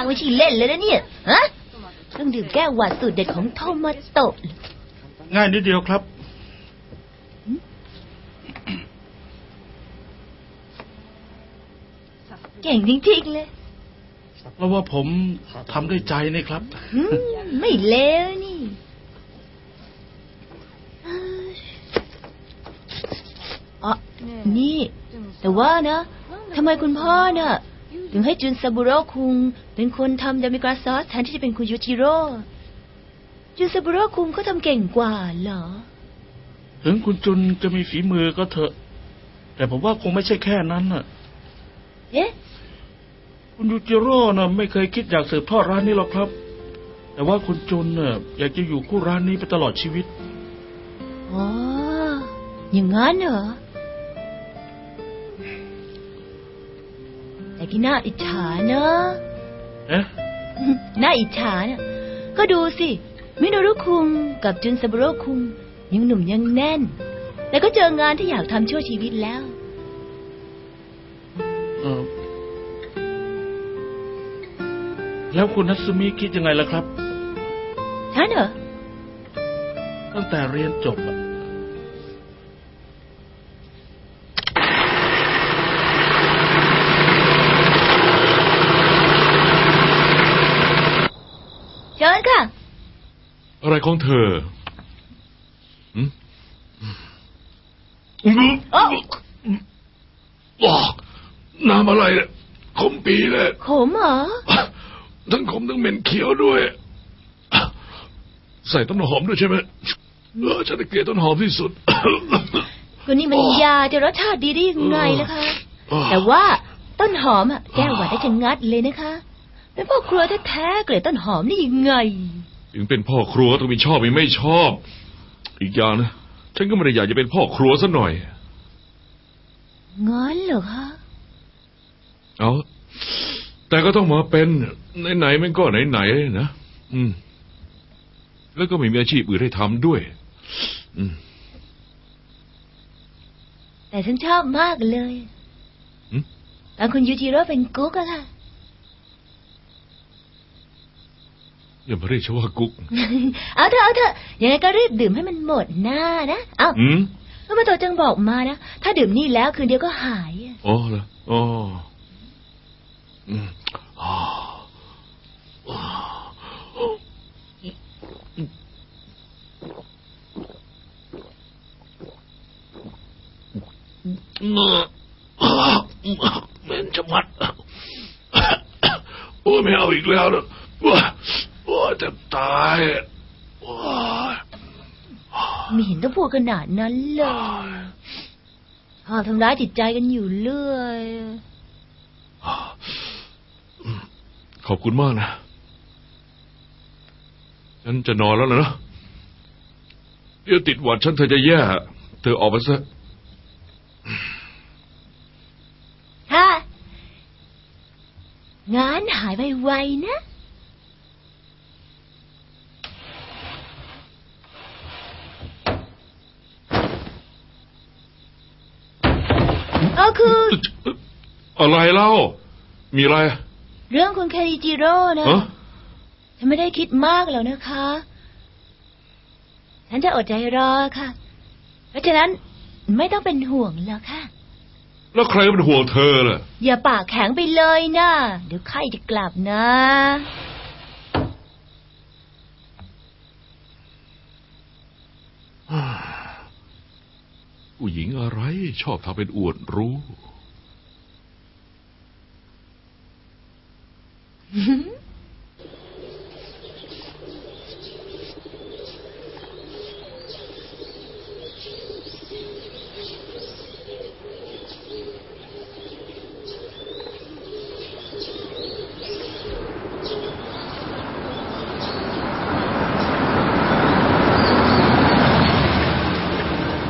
างไม่ใช่เล่นเลยนะเนี่ยฮะเครื่องดื่มแก้วหวานสูตรเด็ดของโทมาโตะง่ายนิดเดียวครับ เก่งจริงๆเลยเพราะว่าผมทำด้วยใจนี่ครับไม่เลวนี่อ๋อนี่ แต่ว่านะทำไมคุณพ่อเน่ะ ถึงให้จุนซาบุโร่คุง เป็นคนทำดามิกราซอสแทนที่จะเป็นคุณยูจิโร่จุนซาบุโร่คุงเขาทำเก่งกว่าเหรอ ถึงคุณจุนจะมีฝีมือก็เถอะ แต่ผมว่าคงไม่ใช่แค่นั้นน่ะ เอ๊ะ คุณยูจิโร่น่ะไม่เคยคิดอยากสืบทอดร้านนี้หรอกครับ แต่ว่าคุณจุนน่ะอยากจะอยู่คู่ร้านนี้ไปตลอดชีวิต อ๋อ อย่างงั้นเหรอ ที่น่าอิจฉาเนอะเอ๊ะน่าอิจฉาเนี่ยก็ดูสิ มิโนรุคุงกับจุนซาบุโร่คุงยังหนุ่มยังแน่น แล้วก็เจองานที่อยากทำชั่วชีวิตแล้วเออแล้วคุณนัตสึมิคิดยังไงล่ะครับ ฉันเหรอ ตั้งแต่เรียนจบอะ เชิญค่ะ อะไรของเธอหืมโอ้ว้าน้ำอะไรเนี่ยขมปีเลย ขมเหรอ ทั้งขมทั้งเหม็นเขียวด้วย ใส่ต้นหอมด้วยใช่ไหมเออฉันเกลียดต้นหอมที่สุด ก็นี่มันยาจะรสชาติดีได้ยังไงล่ะคะ แต่ว่าต้นหอมอะแก้หวัดได้ชะงัดเลยนะคะ เป็นพ่อครัวแท้ๆเกลียดต้นหอมได้ยังไง ถึงเป็นพ่อครัวต้องมีชอบมีไม่ชอบ อีกอย่างนะฉันก็ไม่ได้อยากจะเป็นพ่อครัวซะหน่อยงั้นเหรอคะเอาแต่ก็ต้องมาเป็นไหนๆมันก็ไหนๆนะอืม แล้วก็ไม่มีอาชีพอื่นให้ทำด้วย อืม แต่ฉันชอบมากเลยหึตอนคุณยูจิโร่เป็นกุ๊กอะค่ะ อย่ามาเรียกฉันว่ากุ๊ก เอาเถอะเอาเถอะยังไงก็รีบดื่มให้มันหมดหน้านะเอาอืมเมื่อมาโตจังบอกมานะ ถ้าดื่มนี่แล้วคืนเดียวก็หายอะอ๋อเหรออ๋ออืมอ่าเหม็นจะมัด โอ้ยไม่เอาอีกแล้วนะโอ้ย โอ้ยจะตายโอ้ยไม่เห็นต้องพูดขนาดนั้นเลยชอบทำร้ายจิตใจกันอยู่เรื่อย ขอบคุณมากนะ ฉันจะนอนแล้วนะเดี๋ยวติดหวัดฉันเธอจะแย่ เธอออกไปซะค่ะงานหายไวๆนะ ก็ คือ อะไรเล่า มีอะไร เรื่องคุณเคนิจิโร่นะฮะฉันไม่ได้คิดมากแล้วนะคะ ฉันจะอดใจรอค่ะ เพราะฉะนั้นไม่ต้องเป็นห่วงแล้วค่ะ แล้วใครเป็นห่วงเธอล่ะ อย่าปากแข็งไปเลยนะเดี๋ยวไข้จะกลับนะ ผู้หญิงอะไร ชอบทำเป็นอวดรู้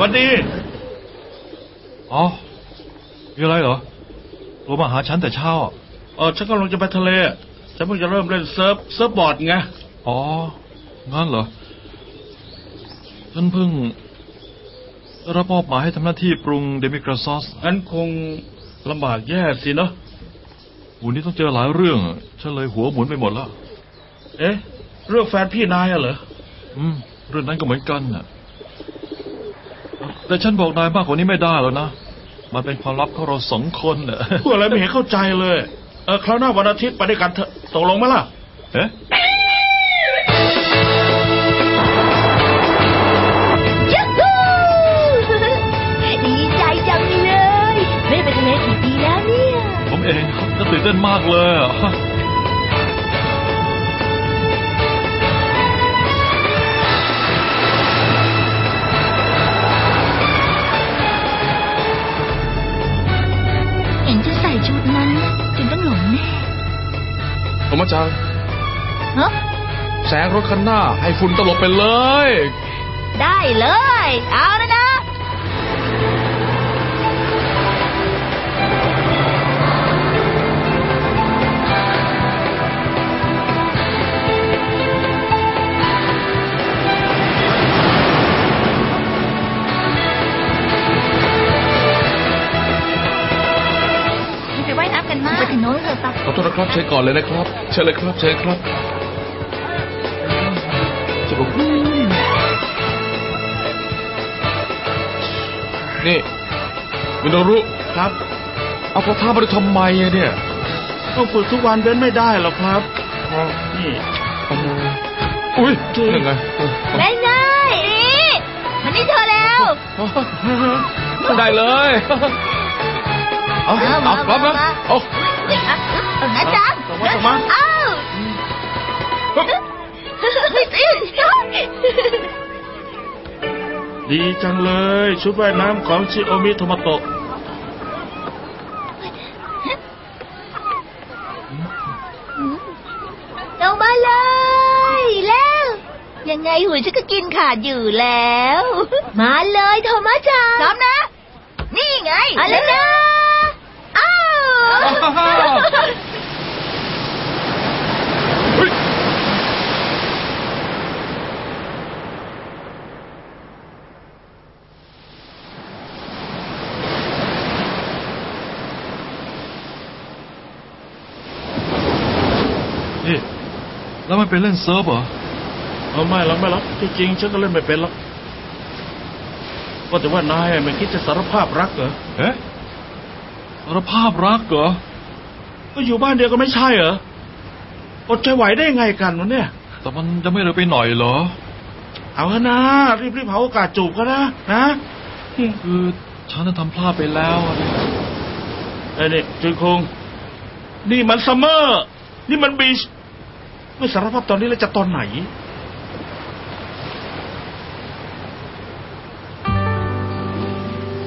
วันดี มีอะไรเหรอโทรมาหาฉันแต่เช้าอะเออฉันกำลังจะไปทะเล ฉันเพิ่งจะเริ่มเล่นเซิร์ฟเซิร์ฟบอร์ดไง อ๋อ งั้นเหรอ ฉันเพิ่งได้รับมอบหมายให้ทำหน้าที่ปรุงเดมิกราซอสงั้นคงลำบากแย่สิเนาะวันนี้ต้องเจอหลายเรื่องอะฉันเลยหัวหมุนไปหมดแล้ว เอ๊ะ เรื่องแฟนพี่นายอะเหรอ อืม เรื่องนั้นก็เหมือนกันน่ะ แต่ฉันบอกนายมากกว่านี้ไม่ได้แล้วนะ มันเป็นความลับของเราสองคนน่ะพูดอะไรไม่เห็นเข้าใจเลย เออคราวหน้าวันอาทิตย์ไปด้วยกันเถอะตกลงไหมล่ะเอ๊ะยัฮูดีใจจังเลยไม่ได้ไปทะเลกี่ปีแล้วเนี่ย ผมเองก็ตื่นเต้นมากเลยอะ โทมัจังเนาะแสงรถคันหน้าให้ฝุ่นตลบไปเลย ได้เลย เอานะนะ ครับเชิญก่อนเลยนะครับ เชิญเลยครับ เชิญครับสรุปนี่มิโนรุครับ เอากระทะมาด้วยทำไมอะเนี่ยต้องฝึกทุกวันเว้นไม่ได้หรอกครับนี่เอามาอุ้ยยังไงเออได้ไงนี่มันนี่เธอแล้วเอาได้เลย เอาเอาเอามารับนะมาเอาเอานะจ๊ะ ส่งมาส่งมาเอ้าไม่สิดีจังเลย ชุดว่ายน้ำของชิโอมิโทมาโตะลงมาเลยแล้ว ยังไงหุ่นฉันก็กินขาดอยู่แล้ว มาเลยโทมัสจ๋าพร้อมนะ นี่ไงเอาแล้วนะอ้าว เฮ้ย นี่ แล้วมันเป็นเล่นเซิร์ฟเหรอเอาไม่หรอกไม่หรอกที่จริงฉันก็เล่นไม่เป็นหรอกว่าแต่ว่านายไม่คิดจะสารภาพรักเหรอเอ๊ะสารภาพรักเหรอก็อยู่บ้านเดียวกันไม่ใช่เหรออดใจไหวได้ยังไงกันวะเนี่ย แต่มันจะไม่เร็วไปหน่อยเหรอ เอาเถอะนะรีบๆหาโอกาสจูบกันนะนะคือฉันน่ะทำพลาดไปแล้วอะไอ้นี่จุนคง นี่มันซัมเมอร์ นี่มันบีช ไม่สารภาพตอนนี้แล้วจะตอนไหน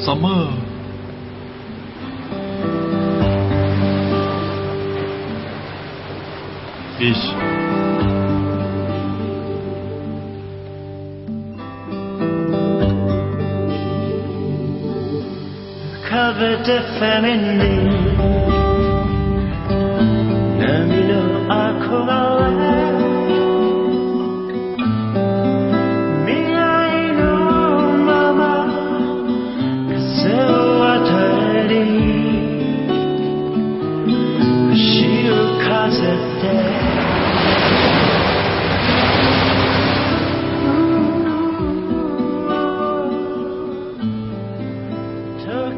ซัมเมอร์บิช covered the family 波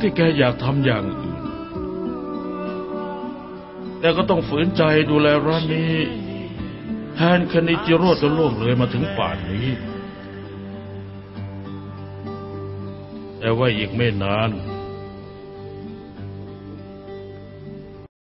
ที่แกอยากทำอย่างอื่น แต่ก็ต้องฝืนใจดูแลร้านนี้แทนคนิจิโร่จนล่วงเลยมาถึงป่านนี้ แต่ว่าอีกไม่นาน